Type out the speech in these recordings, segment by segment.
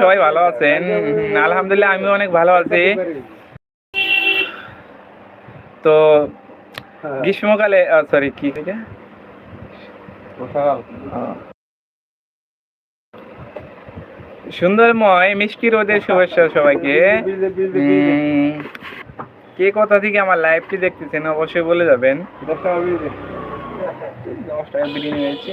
সবাই ভালো আছেন? আলহামদুলিল্লাহ আমিও অনেক ভালো আছি। তো হ্যাঁ। গ্রীষ্মকালে সরি কি থেকে সুন্দরময় মিষ্টি রোদের শুভেচ্ছা সবাইকে। কে কথা থেকে আমার লাইভটি দেখতেছেন অবশ্যই বলে যাবেন। দশ টাকা বিজে দশ টাকা বিরিয়ানি হয়েছে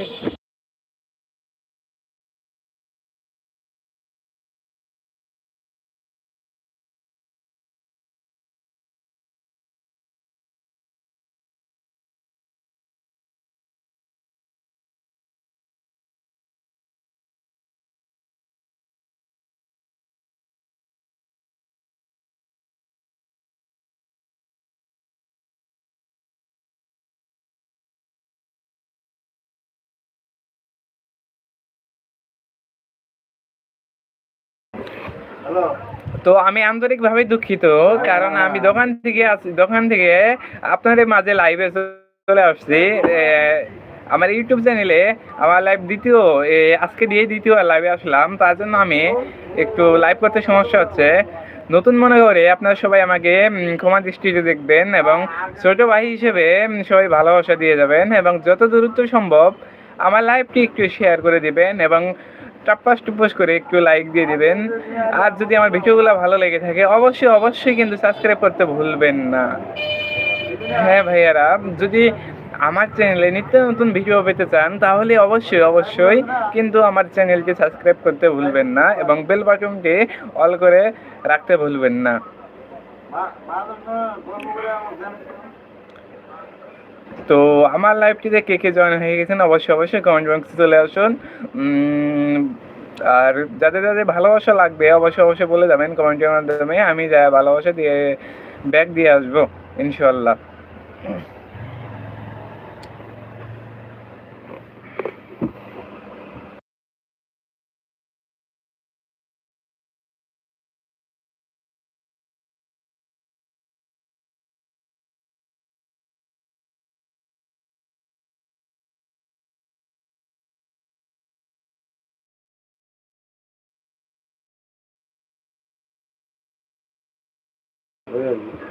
তো আমি আন্তরিকভাবে দুঃখিত কারণ আমি দোকান থেকে আসি দোকান থেকে আপনাদের মাঝে লাইভে চলে আসছি। আমার ইউটিউব চ্যানেলে আমার লাইভ দ্বিতীয় আজকে দিয়ে দ্বিতীয় লাইভে আসলাম। তার জন্য আমি একটু লাইভ করতে সমস্যা হচ্ছে। নতুন মনে করে আপনারা সবাই আমাকে ক্ষমা দৃষ্টিতে দেখবেন এবং ছোট ভাই হিসেবে সবাই ভালোবাসা দিয়ে যাবেন এবং যত দূরত্ব সম্ভব আমার লাইভটি একটু শেয়ার করে দিবেন এবং টাপ্পাস টুপ্পাস করে একটু লাইক দিয়ে দিবেন। আর যদি আমার ভিডিওগুলো ভালো লেগে থাকে, অবশ্যই অবশ্যই কিন্তু সাবস্ক্রাইব করতে ভুলবেন না। হ্যাঁ ভাইয়ারা, যদি আমার চ্যানেলে নিত্য নতুন ভিডিও পেতে চান, তাহলে অবশ্যই অবশ্যই কিন্তু আমার চ্যানেলকে সাবস্ক্রাইব করতে ভুলবেন না এবং বেল বাটনটি অল করে রাখতে ভুলবেন না। তো আমার লাইভটিতে কে কে জয়েন হয়ে গেছেন, অবশ্যই অবশ্যই কমেন্ট বক্সে চলে আসুন। আর যাদের যাদের ভালোবাসা লাগবে, অবশ্যই অবশ্যই বলে যাবেন কমেন্টের মাধ্যমে। আমি যা ভালোবাসা দিয়ে ব্যাগ দিয়ে আসব ইনশাল্লাহ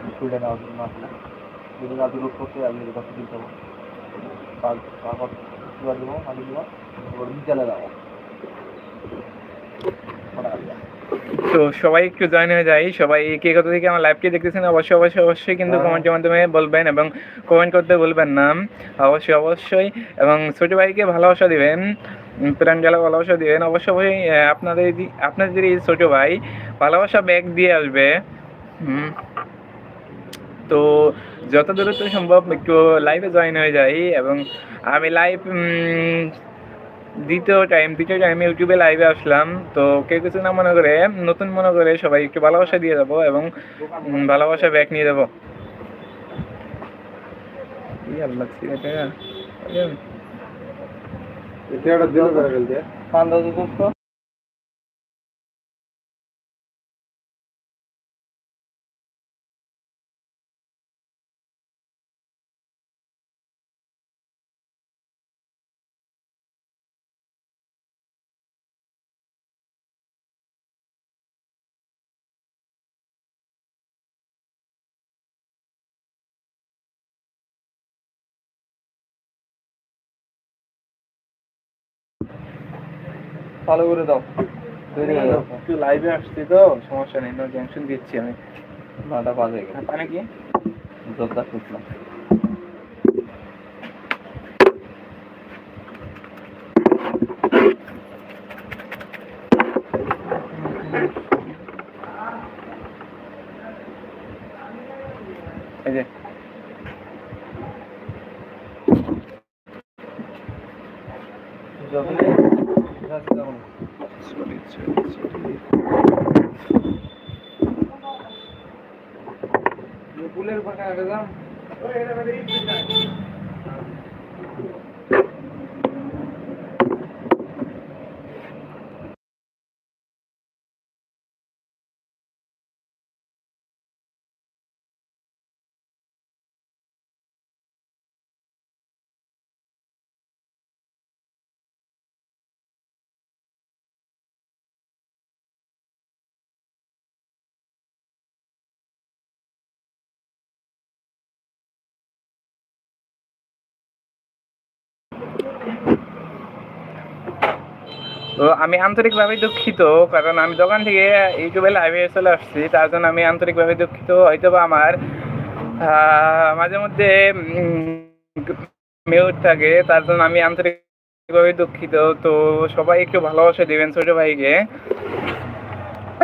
স্কুলে না আসলে আসলে যদি রাতে রোড করতে আমি দশ দিন যাব কাল তারপর দেবো মালি দেবো এবার বিদ্যালয়ে যাব তো সবাই একটু জয়েন হয়ে যাই সবাই কে কোথা থেকে আমার লাইভটি দেখতেছেন অবশ্যই অবশ্যই অবশ্যই কিন্তু হ্যাঁ। কমেন্টের মাধ্যমে বলবেন এবং কমেন্ট করতে বলবেন না অবশ্যই অবশ্যই এবং ছোট ভাইকে ভালোবাসা দিবেন প্রাণ গেলে ভালোবাসা দিবেন অবশ্যই অবশ্যই আপনাদের আপনাদের এই ছোট ভাই ভালোবাসা ব্যাগ দিয়ে আসবে হুম। তো যত দূরত্ব সম্ভব একটু লাইভে জয়েন হয়ে যাই এবং আমি লাইভ দ্বিতীয় টাইম দ্বিতীয় টাইম ইউটিউবে লাইভে আসলাম। তো কেউ কিছু না মনে করে নতুন মনে করে সবাই একটু ভালোবাসা দিয়ে যাব এবং ভালোবাসা ব্যাক নিয়ে যাব আল্লাহ, দিন করে দাও। একটু লাইভে আসছি তো সমস্যা নেই নো টেনশন দিচ্ছি আমি। নটা বাজে। গেছে মানে কি? জোরদার শুকনো এই যে। যখন Saygıdan তো আমি আন্তরিকভাবে দুঃখিত, কারণ আমি দোকান থেকে ইউটিউবে লাইভে চলে আসছি, তার জন্য আমি আন্তরিকভাবে দুঃখিত। হয়তো বা আমার মাঝে মধ্যে মিউট থাকে, তার জন্য আমি আন্তরিকভাবে দুঃখিত। তো সবাই একটু ভালোবাসা দিবেন ছোট ভাইকে।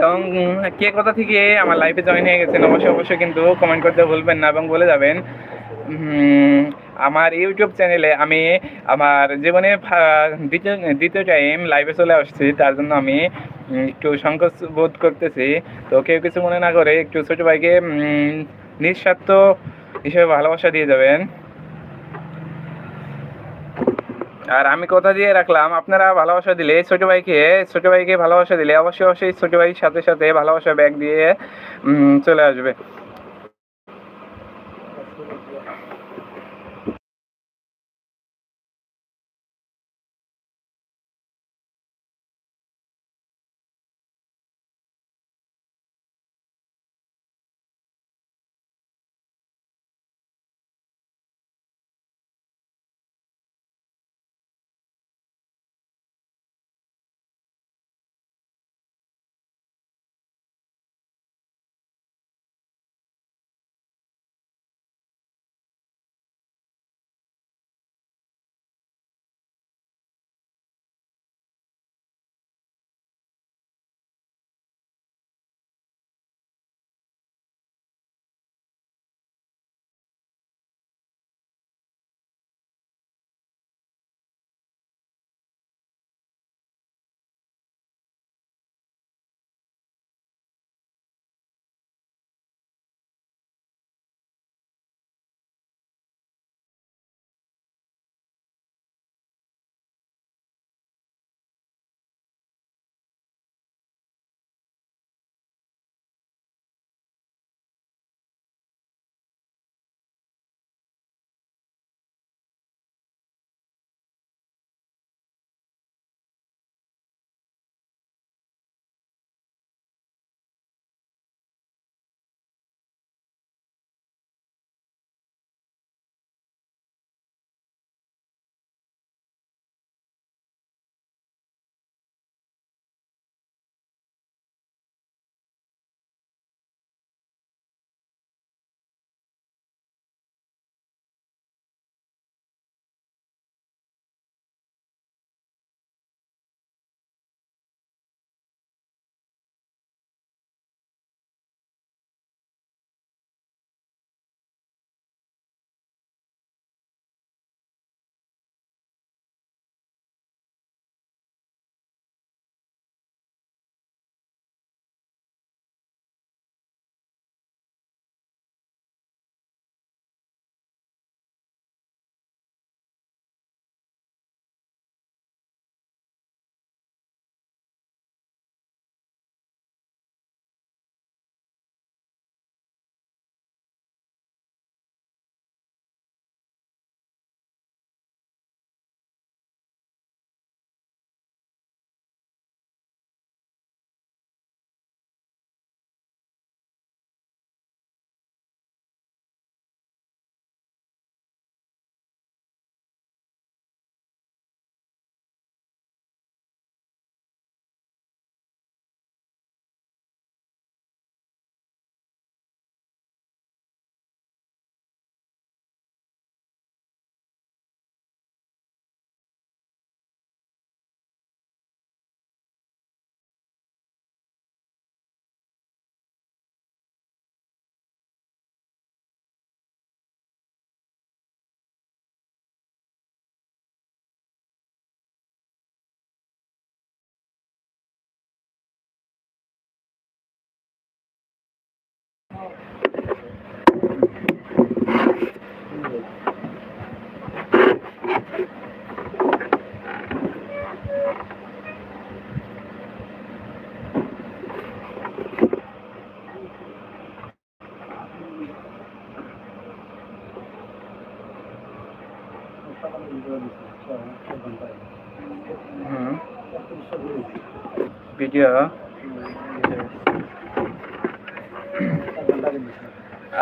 এবং কে কথা থেকে আমার লাইফে জয়েন হয়ে গেছেন অবশ্যই অবশ্যই কিন্তু কমেন্ট করতে ভুলবেন না এবং বলে যাবেন। আমার ইউটিউব চ্যানেলে আমি আমার জীবনে দ্বিতীয় টাইম লাইভে চলে আসছি, তার জন্য আমি একটু সংকোচ বোধ করতেছি। তো কেউ কিছু মনে না করে একটু ছোট ভাইকে নিঃস্বার্থ হিসেবে ভালোবাসা দিয়ে যাবেন। আর আমি কথা দিয়ে রাখলাম, আপনারা ভালোবাসা দিলে ছোট ভাইকে ছোট ভাইকে ভালোবাসা দিলে অবশ্যই অবশ্যই ছোট ভাইয়ের সাথে সাথে ভালোবাসা ব্যাগ দিয়ে চলে আসবে।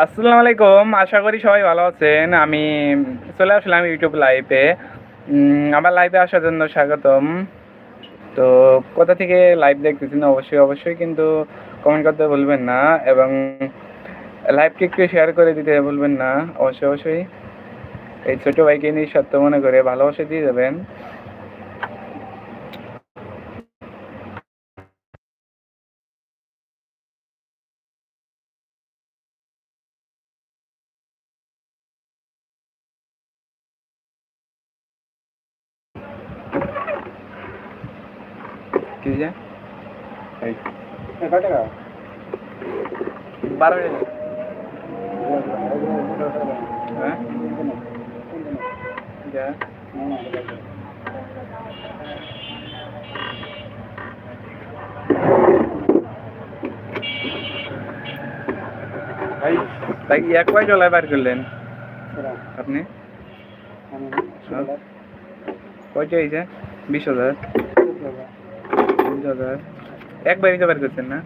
আসসালামু আলাইকুম আশা করি সবাই ভালো আছেন। আমি চলে আসলাম ইউটিউব লাইভে আমার লাইভে আসার জন্য স্বাগতম। তো কোথা থেকে লাইভ দেখতেছেন? অবশ্যই অবশ্যই কিন্তু কমেন্ট করতে ভুলবেন না এবং লাইভকে একটু শেয়ার করে দিতে ভুলবেন না। অবশ্যই অবশ্যই। এই ছোট ভাইকে নিয়ে সত্য মনে করে ভালোবাসা দিয়ে যাবেন কি যে কয় টাকা বারো হ্যাঁ? তাই এক কয় ডলার বার করলেন। আপনি? কয়টা হয়েছে বিশ হাজার। বিশ হাজার। একবারই তো বার করছেন না?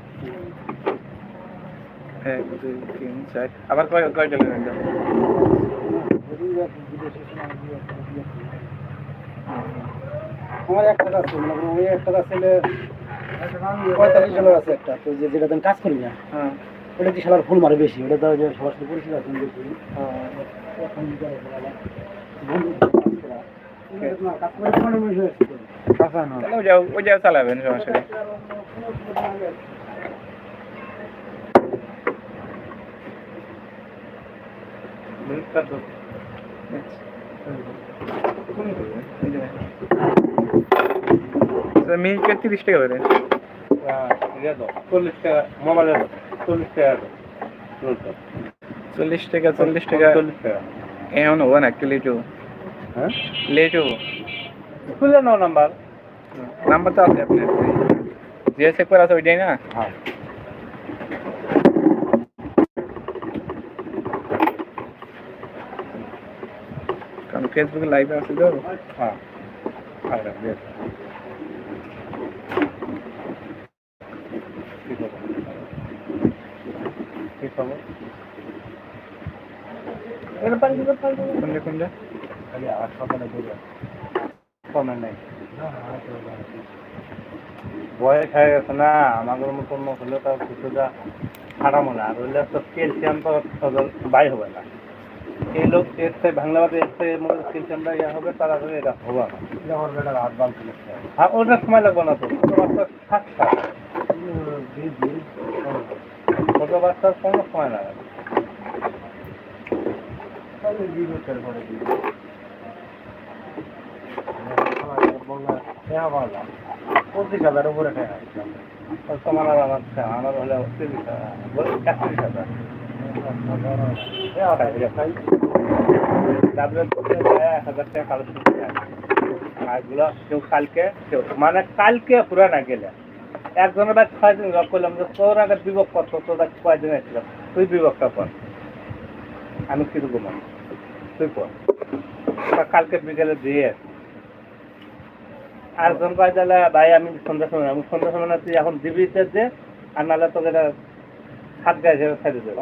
এক দুই তিন চার আবার কয় কয় ডলার আমার এক টাকা আছে মানে ওই এক টাকা ছেলে পঁয়তাল্লিশ ডলার আছে একটা তো যে যেটা কাজ করি না হ্যাঁ। ওটা কি সালার ফুল মারে বেশি ওটা তো যে সবার সাথে পরিচিত আছে বেশি হ্যাঁ। কাজ করা। হয় যাও ওই যাও চালাবেন সমস্যা নেই মিনিটে তিরিশ টাকা করে। চল্লিশ টাকা মোবাইলের চল্লিশ টাকা। চল্লিশ টাকা চল্লিশ টাকা চল্লিশ টাকা এমন হব না একটু লেট। হব হ্যাঁ লেট। হব খুলে নাও নাম্বার। নাম্বার তো আছে আপনার। চেক করা আছে ওইটাই না? হ্যাঁ। ফেসবুকে লাইভে আছে তো? হ্যাঁ। বেশ। কি খবর? কি খবর? কোনটা কোনটা? খালি আট সকালে দেবে। কমে নাই। বয়স হয়ে গেছে না আমাদের মতন হলে তার কিছুটা খারাপ মনে আর হইলে তো ক্যালসিয়াম তো বাই হবে না। এই লোক থেকে বাংলা ভাষা থেকে মনে ক্যালসিয়ামটা ইয়ে হবে তারা করে এটা হবে। না হ্যাঁ ওটা সময় লাগবে না তো। ছোটো বাচ্চার কোনো সময় লাগে না। আর আমার হলে তিরিশ হাজার। একত্রিশ কালকে মানে কালকে না গেলে। একজনের ব্যাগ ছয় দিন করলাম যে তোর আগে তোর ব্যাগ কয়দিন এসেছিল তুই আমি কীরকম আছি? তুই কালকে বিকেলে দিয়ে। আর জন কয় তাহলে ভাই, আমি সন্ধ্যা সময়, আমি সন্ধ্যা সময় তুই এখন দিবি দে, আর নাহলে তোকে হাত গায়ে হিসেবে ছেড়ে দেবে।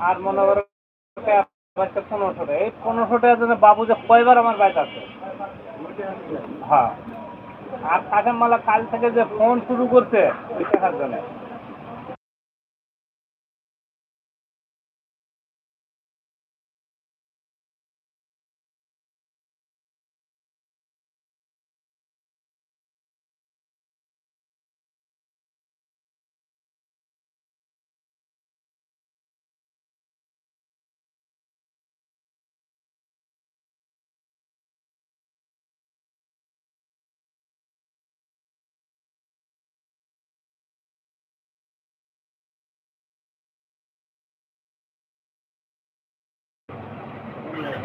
আর মনে করো পনেরোশো টাকা। এই পনেরোশো টাকার জন্য বাবু যে কয়বার আমার বাইক আছে হ্যাঁ। আর কাঠের মালা কাল থেকে যে ফোন শুরু করছে টাকার জন্য।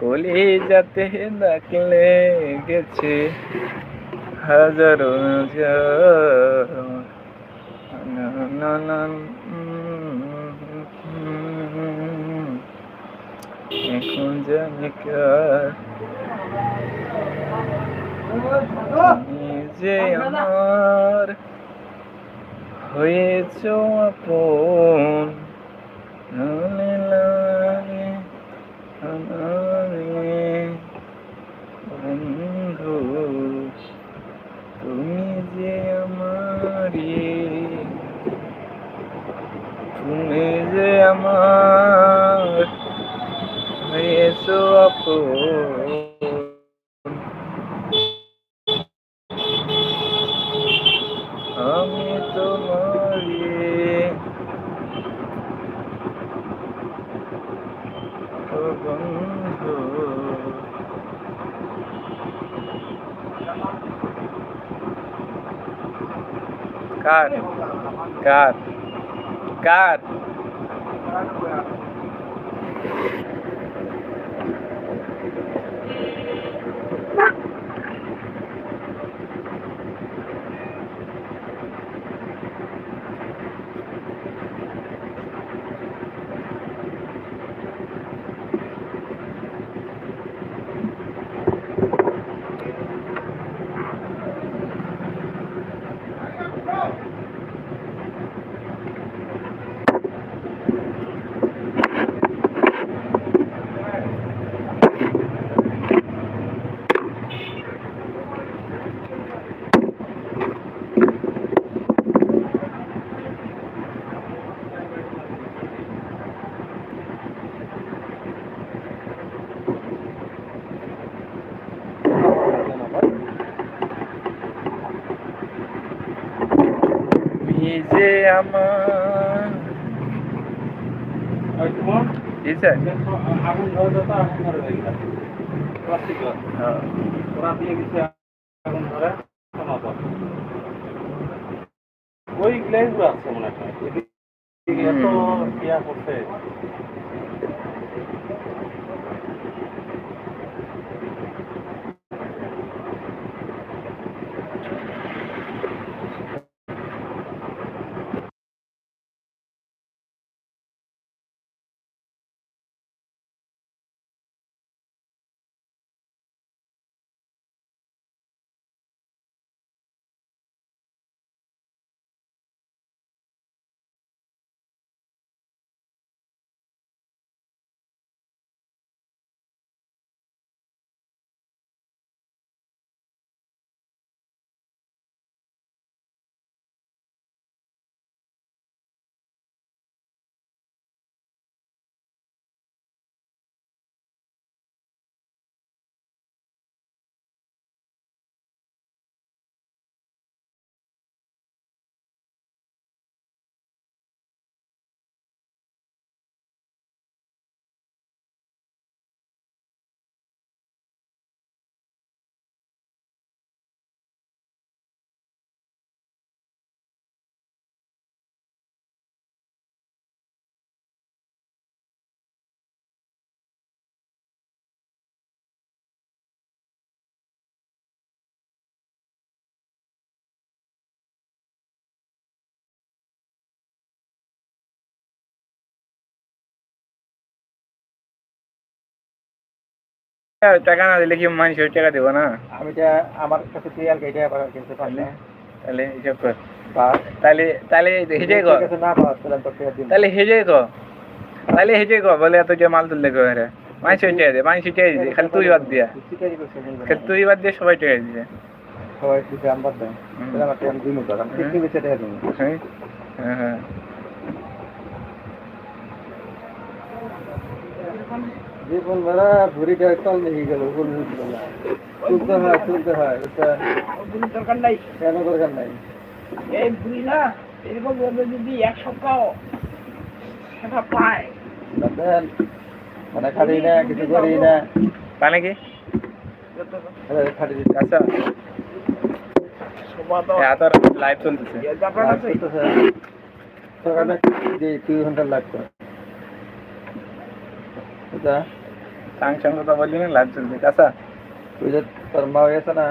কলি যাতে ডাকলে গেছে হাজারো এখন জানি যে আমার হয়েছ আপন। লাগে বন্ধু তুমি যে আমারি তুমি যে আমার। হয়েছ আপন। আমি তোমারি বন্ধু। কার? কার? কার? আমার জি স্যার আগুন ধরে তো আগুন ধরে হয়ে গেছে প্লাস্টিক গ্লাস হ্যাঁ ওরা দিয়ে গেছে আগুন ধরে সমাপন ওই গ্লেজগুলো আছে মনে হয় এত ইয়া করছে টাকা না দিলে কি মানুষ টাকা দেবো না? আমি আমার কাছে টিয়াল কেটে আবার কিনতে পারলে তাহলে হিসাব কর। তাহলে তাহলে হেজে পাওয়া তাহলে হেজে গো তাহলে হেজে বলে এত যে মাল তুললে গো রে মানুষ দে মানুষ দিছে খালি তুই বাদ দিয়া। খালি তুই বাদ দিয়ে সবাই টেয়া দিছে। সবাই আমার দেয় আমার টাইম দিন তো আমি ঠিক বেঁচে টাকা দিন হ্যাঁ হ্যাঁ হ্যাঁ। জীবন ভরা ভুড়িটা কল দেখে গেল তুলতে হয় তুলতে হয় এটা দরকার নাই। কেন দরকার নাই? এই বুড়ি না এরকম যদি এক সপ্তাহ সেটা পায়। দেখেন মানে খালি না কিছু করি না। পালে কি? খালি আচ্ছা। লাইভ চলতেছে। ব্যাপার আছে? সকালে দুই ঘণ্টা লাগতো সাং সাং কথা বললি না লাইভ চলছে আচ্ছা ওই যে তোর মা হয়েছে না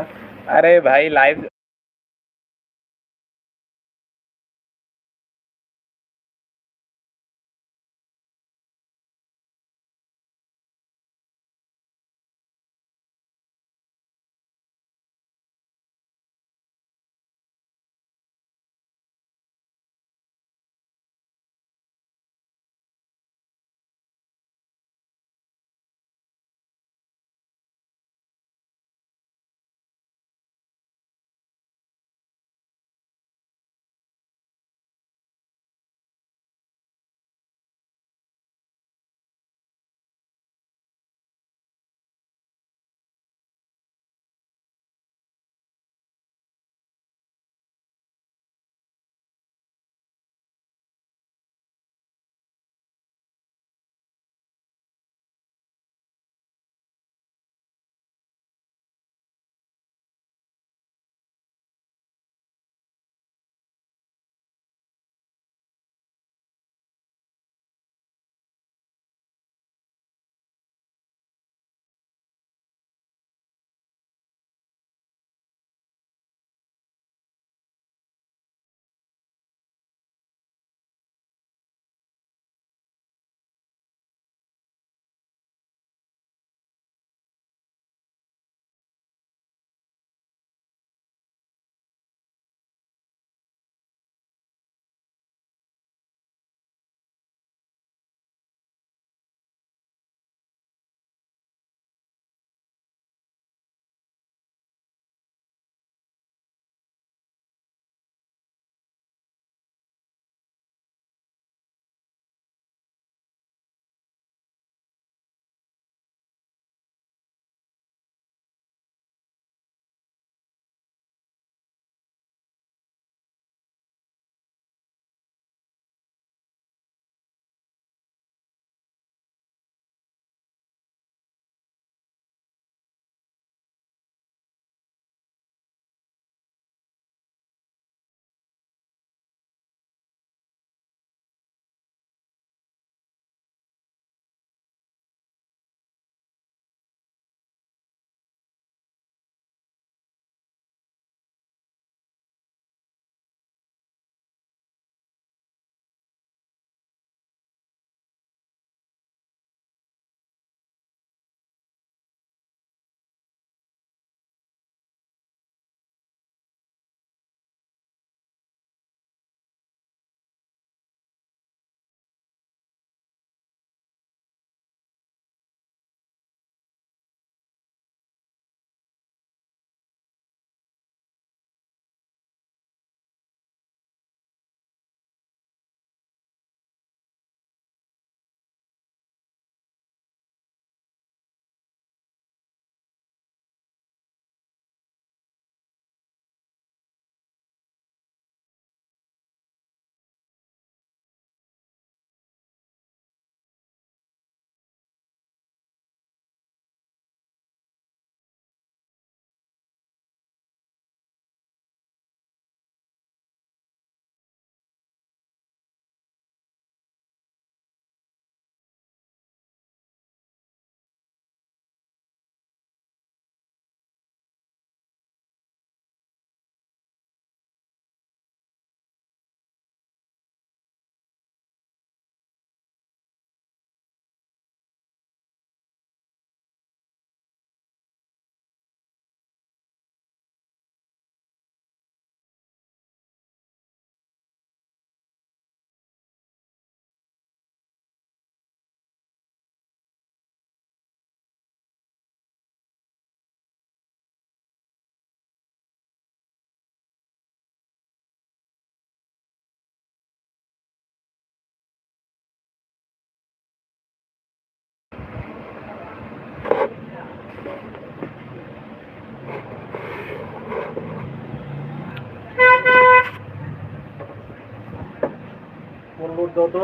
দাও তো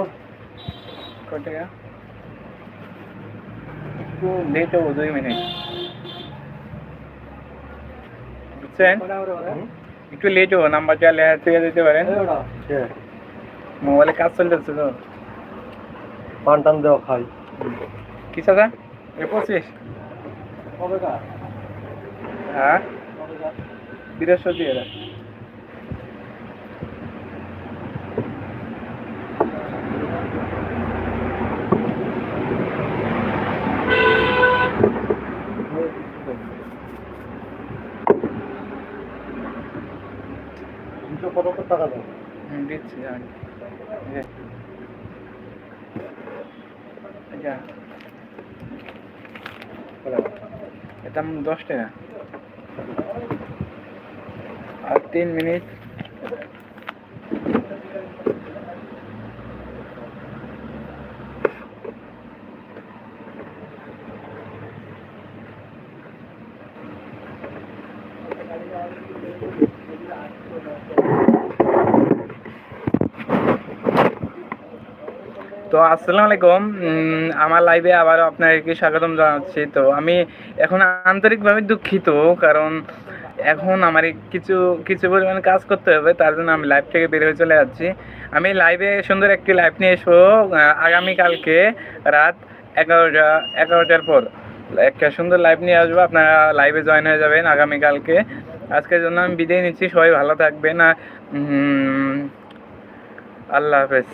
কত টাকা একটু লেট হব দুই মিনিট। বুঝছেন? একটু লেট হব নাম্বার চালে থেকে দিতে পারেন। মোবাইলে কাজ চলতেছে তো। পান টান দেওয়া খাই। কি সাদা এ পঁচিশ। হ্যাঁ? বৃহস্পতি এরা দুশো পঁচাত্তর টাকা হুম, দিচ্ছি দাম দশ টাকা। আর তিন মিনিট তো আসসালামু আলাইকুম। আমার লাইভে আবার আপনাকে স্বাগতম জানাচ্ছি। তো আমি এখন আন্তরিকভাবে দুঃখিত কারণ এখন আমার কিছু কিছু পরিমাণে কাজ করতে হবে, তার জন্য আমি লাইভ থেকে বের হয়ে চলে যাচ্ছি। আমি লাইভে সুন্দর একটি লাইভ নিয়ে এসবো আগামীকালকে রাত এগারোটা, এগারোটার পর। একটা সুন্দর লাইভ নিয়ে আসব, আপনারা লাইভে জয়েন হয়ে যাবেন আগামীকালকে। আজকের জন্য আমি বিদায় নিচ্ছি, সবাই ভালো থাকবেন, আর আল্লাহ হাফেজ।